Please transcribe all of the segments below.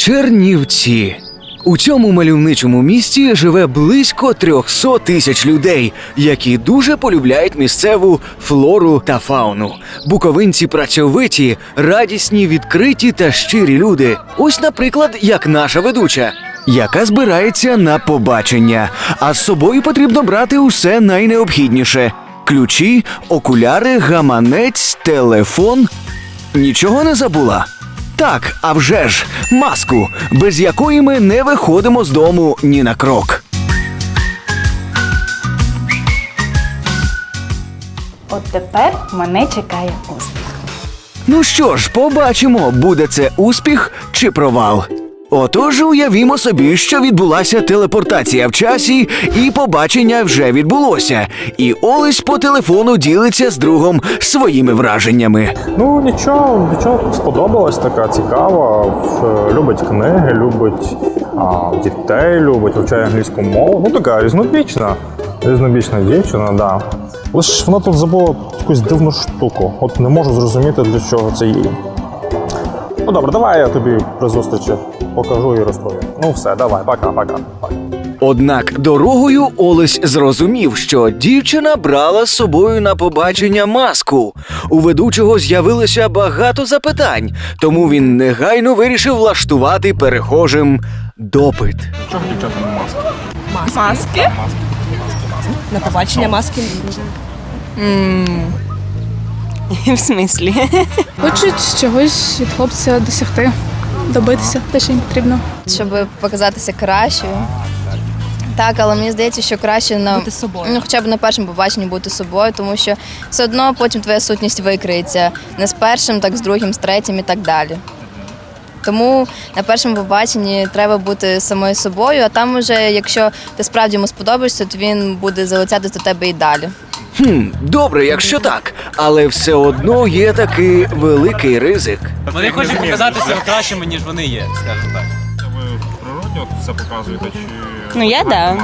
Чернівці. У цьому мальовничому місті живе близько 300 тисяч людей, які дуже полюбляють місцеву флору та фауну. Буковинці працьовиті, радісні, відкриті та щирі люди. Ось, наприклад, як наша ведуча, яка збирається на побачення. А з собою потрібно брати усе найнеобхідніше: ключі, окуляри, гаманець, телефон. Нічого не забула. Так, а вже ж, маску, без якої ми не виходимо з дому ні на крок. От тепер мене чекає успіх. Ну що ж, побачимо, буде це успіх чи провал. Отож, уявімо собі, що відбулася телепортація в часі, і побачення вже відбулося. І Олесь по телефону ділиться з другом своїми враженнями. Ну нічого, нічого сподобалось, така цікава. Любить книги, любить а, дітей, любить, вивчає англійську мову. Ну така різнобічна, різнобічна дівчина, да. Лише вона тут забула якусь дивну штуку. От не можу зрозуміти, для чого це їй. Ну добре, давай я тобі при зустрічі покажу і розповім. Ну все, давай, пока, пока. пока. Однак дорогою Олесь зрозумів, що дівчина брала з собою на побачення маску. У ведучого з'явилося багато запитань, тому він негайно вирішив влаштувати перехожим допит. Маски? Маски На побачення маски. В смислі? Хочуть чогось від хлопця досягти, добитися, те, що їм потрібно. щоб показатися кращою. Так, але мені здається, що краще на Бути собою. ну, хоча б на першому побаченні бути собою, тому що все одно потім твоя сутність викриється не з першим, так з другим, з третім і так далі. Тому на першому побаченні треба бути самою собою, а там уже, якщо ти справді йому сподобаєшся, то він буде залицятися до тебе і далі. Хм, добре, якщо так, але все одно є такий великий ризик. Вони хочуть показати себе кращими, ніж вони є, скажімо так. Ви в природі це показуєте чи. Ну я да.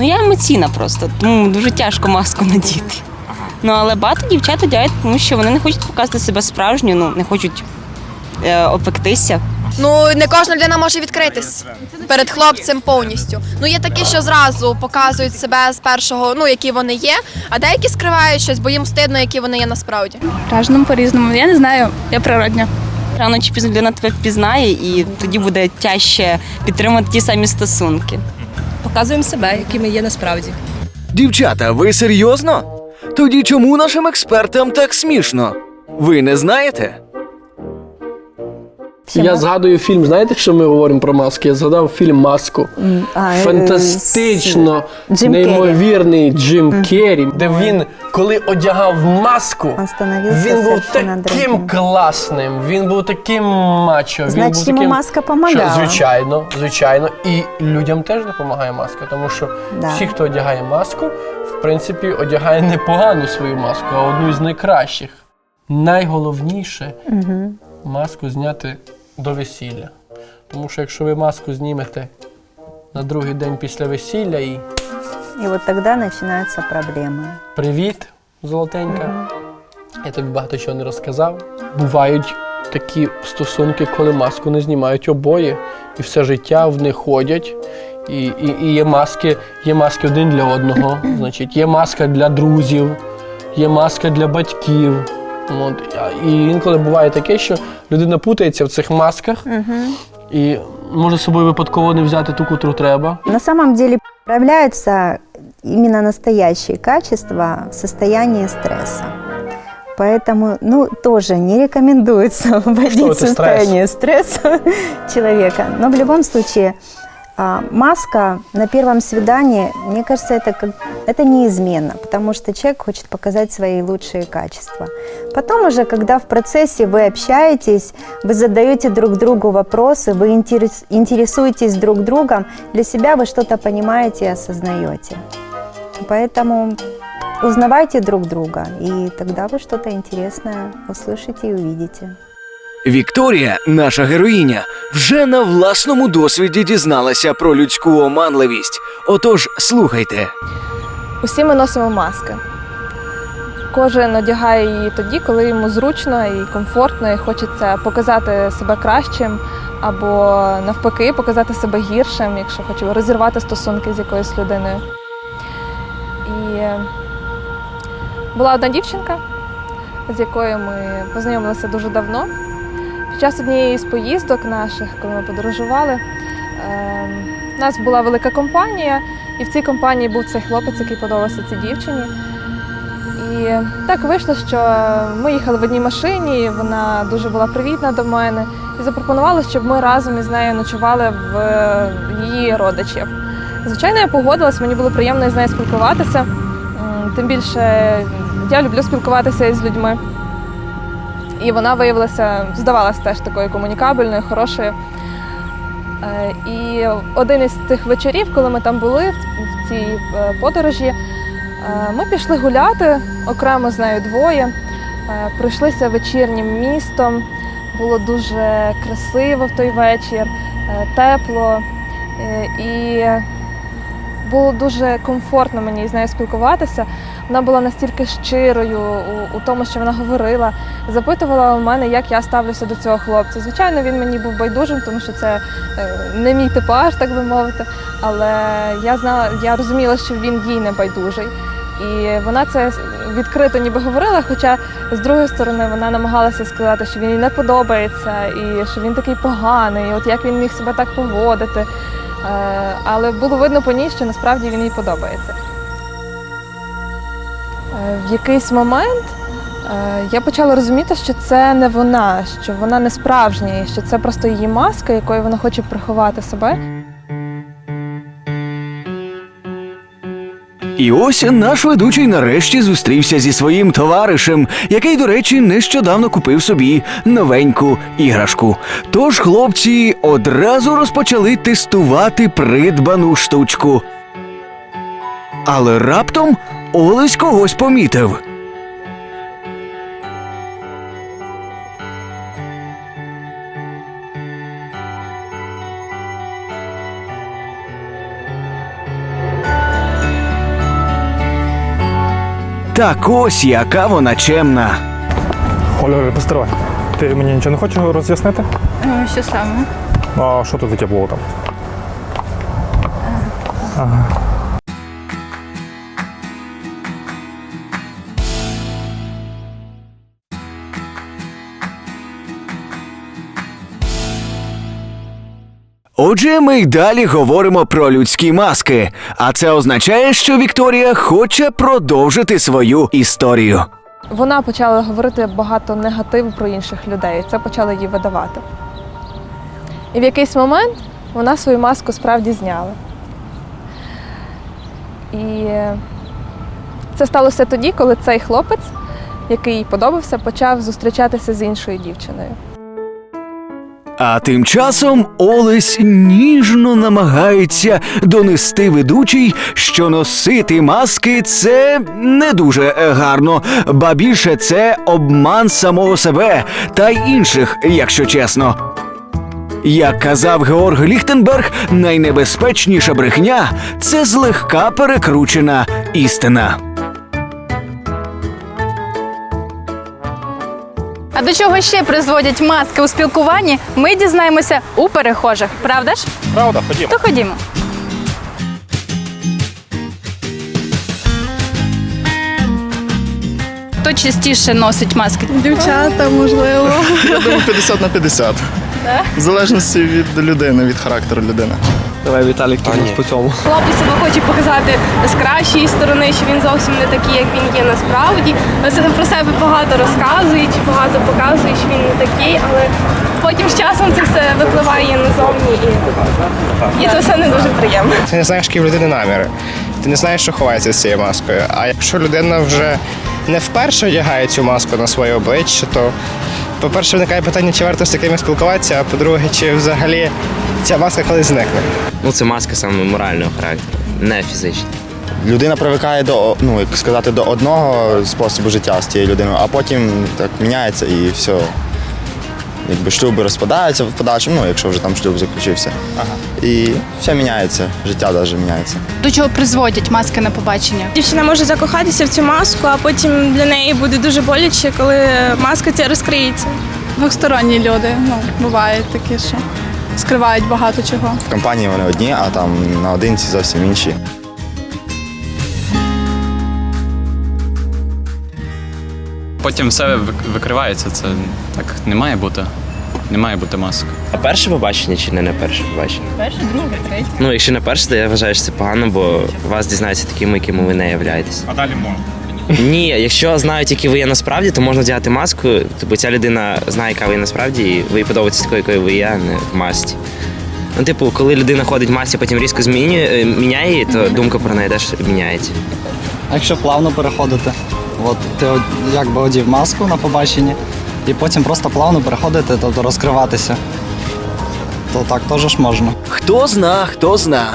Ну я емоційна просто, тому дуже тяжко маску надіти. Ну але багато дівчат одягають, тому що вони не хочуть показати себе справжньою, ну не хочуть е, опектися. Ну не кожна людина може відкритись перед хлопцем повністю. Ну є такі, що зразу показують себе з першого, ну які вони є, а деякі скривають щось, бо їм стидно, які вони є насправді. Кожному по-різному. Я не знаю, я природня. Рано чи пізно людина тебе впізнає, і тоді буде тяжче підтримати ті самі стосунки. Показуємо себе, якими є насправді. Дівчата, ви серйозно? Тоді чому нашим експертам так смішно? Ви не знаєте? Я згадую фільм. Знаєте, що ми говоримо про маски? Я згадав фільм Маску. А, е, Фантастично Джим неймовірний Джим Керрі, де він, коли одягав маску, він був таким класним, він був таким мачо. він Значить, йому таким, маска помагала. Що, звичайно, звичайно. І людям теж допомагає маска, тому що Да. всі, хто одягає маску, в принципі, одягає непогану свою маску, а одну з найкращих. Найголовніше маску зняти до весілля. Тому що якщо ви маску знімете на другий день після весілля і И вот тогда начинаются проблемы. привіт, золотенька, я тобі багато чого не розказав. Бувають такі стосунки, коли маску не знімають обоє, і все життя в них ходять. І, і, і є маски, є маски один для одного. Значить, є маска для друзів, є маска для батьків. От. І інколи буває таке, що людина путається в цих масках і може з собою випадково не взяти ту, котру треба. На самом деле проявляются именно настоящие качества в состоянии стресса. Поэтому, ну, тоже не рекомендуется вводить это в состояние стресса человека. Но в любом случае, а, маска на первом свидании, мне кажется, это, как, это неизменно, потому что человек хочет показать свои лучшие качества. Потом уже, когда в процессе вы общаетесь, вы задаете друг другу вопросы, вы интерес- интересуетесь друг другом, для себя вы что-то понимаете и осознаете. Поэтому узнавайте друг друга, и тогда вы что-то интересное услышите и увидите. Вікторія, наша героїня, вже на власному досвіді дізналася про людську оманливість. Отож, слухайте. Усі ми носимо маски. кожен одягає її тоді, коли йому зручно і комфортно, і хочеться показати себе кращим, або навпаки, показати себе гіршим, якщо хоче розірвати стосунки з якоюсь людиною. І була одна дівчинка, з якою ми познайомилися дуже давно. Під час однієї з поїздок наших, коли ми подорожували, ем, у нас була велика компанія, і в цій компанії був цей хлопець, який подобався цій дівчині. І так вийшло, що ми їхали в одній машині, вона дуже була привітна до мене і запропонувала, щоб ми разом із нею ночували в е, її родичів. Звичайно, я погодилась, мені було приємно із нею спілкуватися. Тим більше я люблю спілкуватися із людьми. І вона виявилася, здавалася теж такою комунікабельною, хорошою. Е, І один із тих вечорів, коли ми там були в цій е, подорожі, е, ми пішли гуляти окремо з нею двоє. Пройшлися вечірнім містом. Було дуже красиво в той вечір, тепло. І було дуже комфортно мені з нею спілкуватися. Вона була настільки щирою у, у тому, що вона говорила, запитувала у мене, як я ставлюся до цього хлопця. Звичайно, він мені був байдужим, тому що це е, не мій типаж, так би мовити. Але я знала, я розуміла, що він їй не байдужий. І вона це відкрито ніби говорила, хоча з другої сторони вона намагалася сказати, що він їй не подобається, і що він такий поганий, і от як він міг себе так поводити. Е, Але було видно по ній, що насправді він їй подобається. Е, В якийсь момент е, я почала розуміти, що це не вона, що вона не справжня, що це просто її маска, якою вона хоче приховати себе. І ось наш ведучий нарешті зустрівся зі своїм товаришем, який, до речі, нещодавно купив собі новеньку іграшку. Тож хлопці одразу розпочали тестувати придбану штучку. Але раптом Олесь когось помітив. Так ось яка вона чемна. Оля, Оля, постривай. Ти мені нічого не хочеш роз'яснити? Що саме? А що тут таке було там? Отже, ми й далі говоримо про людські маски. А це означає, що Вікторія хоче продовжити свою історію. Вона почала говорити багато негативу про інших людей. Це почало її видавати. І в якийсь момент вона свою маску справді зняла. І це сталося тоді, коли цей хлопець, який їй подобався, почав зустрічатися з іншою дівчиною. А тим часом Олесь ніжно намагається донести ведучий, що носити маски це не дуже гарно, ба більше це обман самого себе та інших, якщо чесно. Як казав Георг Ліхтенберг, найнебезпечніша брехня це злегка перекручена істина. До чого ще призводять маски у спілкуванні, ми дізнаємося у перехожих, правда ж? Правда, ходімо. То ходімо. Хто частіше носить маски? Дівчата, можливо. Я думаю, 50 на 50. В залежності від людини, від характеру людини. Давай, Віталік, ти по цьому. Хлопець себе хоче показати з кращої сторони, що він зовсім не такий, як він є насправді. Це про себе багато розказує, чи багато показує, що він не такий, але потім з часом це все випливає назовні і, і це все не дуже приємно. Ти не знаєш, які в людини наміри. Ти не знаєш, що ховається з цією маскою. А якщо людина вже не вперше одягає цю маску на своє обличчя, то, по-перше, виникає питання, чи варто з такими спілкуватися, а по-друге, чи взагалі ця маска колись зникне. Ну це маска саме морального характеру, не фізична. Людина привикає до, ну, як сказати, до одного способу життя з цією людиною, а потім так міняється і все. Якби шлюби розпадаються в подальшому, ну, якщо вже там шлюб заключився. І все міняється, життя навіть міняється. До чого призводять маски на побачення? Дівчина може закохатися в цю маску, а потім для неї буде дуже боляче, коли маска ця розкриється. Двосторонні люди. Ну, бувають такі, що скривають багато чого. В компанії вони одні, а там наодинці зовсім інші. Потім все викривається. Це так не має бути. Не має бути масок. А перше побачення чи не на перше побачення? Перше, друге, третє. Ну, якщо на перше, то я вважаю, що це погано, бо вас дізнаються такими, якими ви не являєтесь. А далі можна. Ні, якщо знають, які ви є насправді, то можна вдягати маску, бо ця людина знає, яка ви є насправді, і ви їй подобається такою, якою ви є, а не в масці. Ну, типу, коли людина ходить в масці, потім різко змінює, е, міняє її, то думка про неї теж міняється. А якщо плавно переходити, от ти якби одів маску на побаченні, і потім просто плавно переходити, тобто розкриватися, то так теж ж можна. Хто зна, хто зна.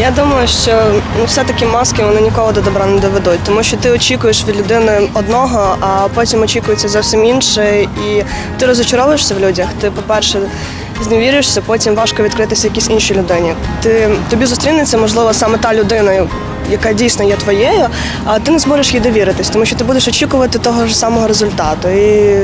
Я думаю, що ну, все-таки маски вони нікого до добра не доведуть, тому що ти очікуєш від людини одного, а потім очікується зовсім інше, і ти розочаровуєшся в людях. Ти, по-перше, зневірюєшся, потім важко відкритися якійсь іншій людині. Ти тобі зустрінеться, можливо, саме та людина, яка дійсно є твоєю, а ти не зможеш їй довіритись, тому що ти будеш очікувати того ж самого результату. І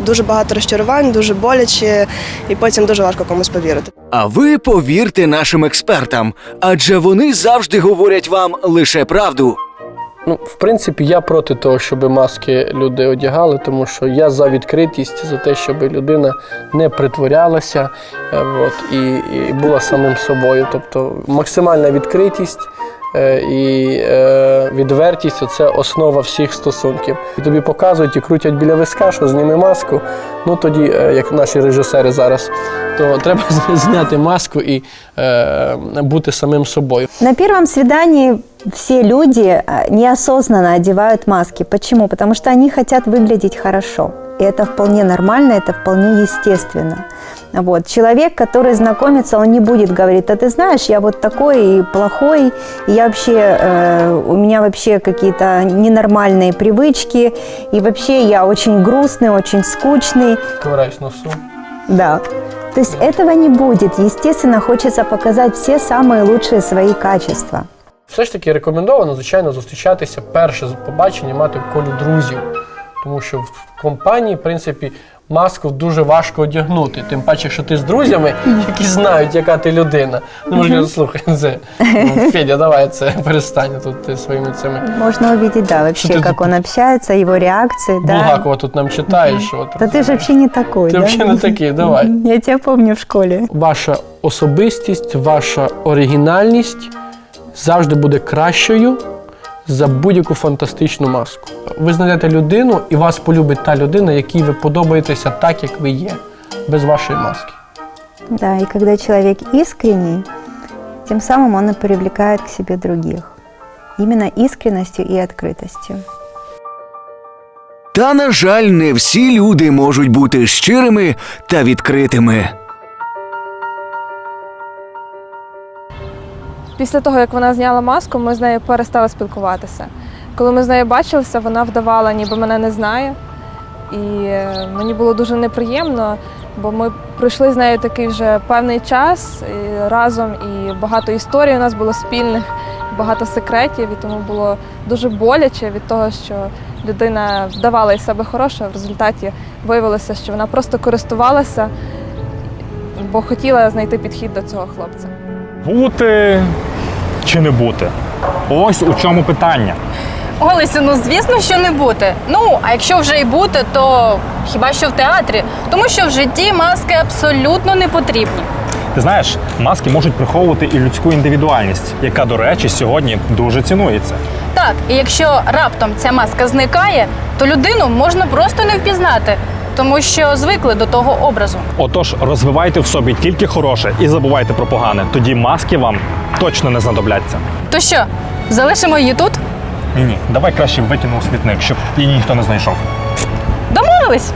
дуже багато розчарувань, дуже боляче, і потім дуже важко комусь повірити. А ви повірте нашим експертам, адже вони завжди говорять вам лише правду. Ну, в принципі, я проти того, щоб маски люди одягали, тому що я за відкритість, за те, щоб людина не притворялася е, от, і, і була самим собою. Тобто максимальна відкритість і е, відвертість це основа всіх стосунків. І тобі показують і крутять біля виска, що зніми маску. Ну тоді, е, як наші режисери зараз, то треба зняти маску і е, бути самим собою. На первом свидании все люди неосознанно одевают маски. Почему? Потому что они хотят выглядеть хорошо. И это вполне нормально, это вполне естественно. Вот. Человек, который знакомится, он не будет говорить, а ты знаешь, я вот такой и плохой, и я вообще, э, у меня вообще какие-то ненормальные привычки, и вообще я очень грустный, очень скучный. Ковираюсь носу. Да. То есть этого не будет. Естественно, хочется показать все самые лучшие свои качества. Все ж таки рекомендовано, звичайно, зустрічатися перше з побачення, мати в колі друзів. Тому що в компанії, в принципі, маску дуже важко одягнути. Тим паче, що ти з друзями, які знають, яка ти людина. Ну, може, слухай, це ну, Федя, давай це перестань тут ти своїми цими. Можно увидеть, да, вообще, Что ты как тут- он общается, его реакции, да. Булгакова тут нам читаєш. От, Да ты же вообще не такой, Ти да? взагалі не такий, давай. Я тебя помню в школе. Ваша особистість, ваша оригінальність завжди буде кращою за будь-яку фантастичну маску. Ви знайдете людину, і вас полюбить та людина, якій ви подобаєтеся так, як ви є, без вашої маски. Да, и когда человек искренний, тем самым он и привлекает к себе других. Именно искренностью и открытостью. Та, на жаль, не всі люди можуть бути щирими та відкритими. Після того, як вона зняла маску, ми з нею перестали спілкуватися. Коли ми з нею бачилися, вона вдавала, ніби мене не знає. І е, мені було дуже неприємно, бо ми пройшли з нею такий вже певний час і разом, і багато історій у нас було спільних, багато секретів, і тому було дуже боляче від того, що людина вдавала із себе хороше, в результаті виявилося, що вона просто користувалася, бо хотіла знайти підхід до цього хлопця. Бути чи не бути? Ось у чому питання. Олесю, ну звісно, що не бути. Ну, а якщо вже і бути, то хіба що в театрі, тому що в житті маски абсолютно не потрібні. Ти знаєш, маски можуть приховувати і людську індивідуальність, яка, до речі, сьогодні дуже цінується. Так, і якщо раптом ця маска зникає, то людину можна просто не впізнати, тому що звикли до того образу. Отож, розвивайте в собі тільки хороше і забувайте про погане. Тоді маски вам точно не знадобляться. То що, залишимо її тут? Ні, ні, давай краще викинемо смітник, щоб її ніхто не знайшов. Домовились?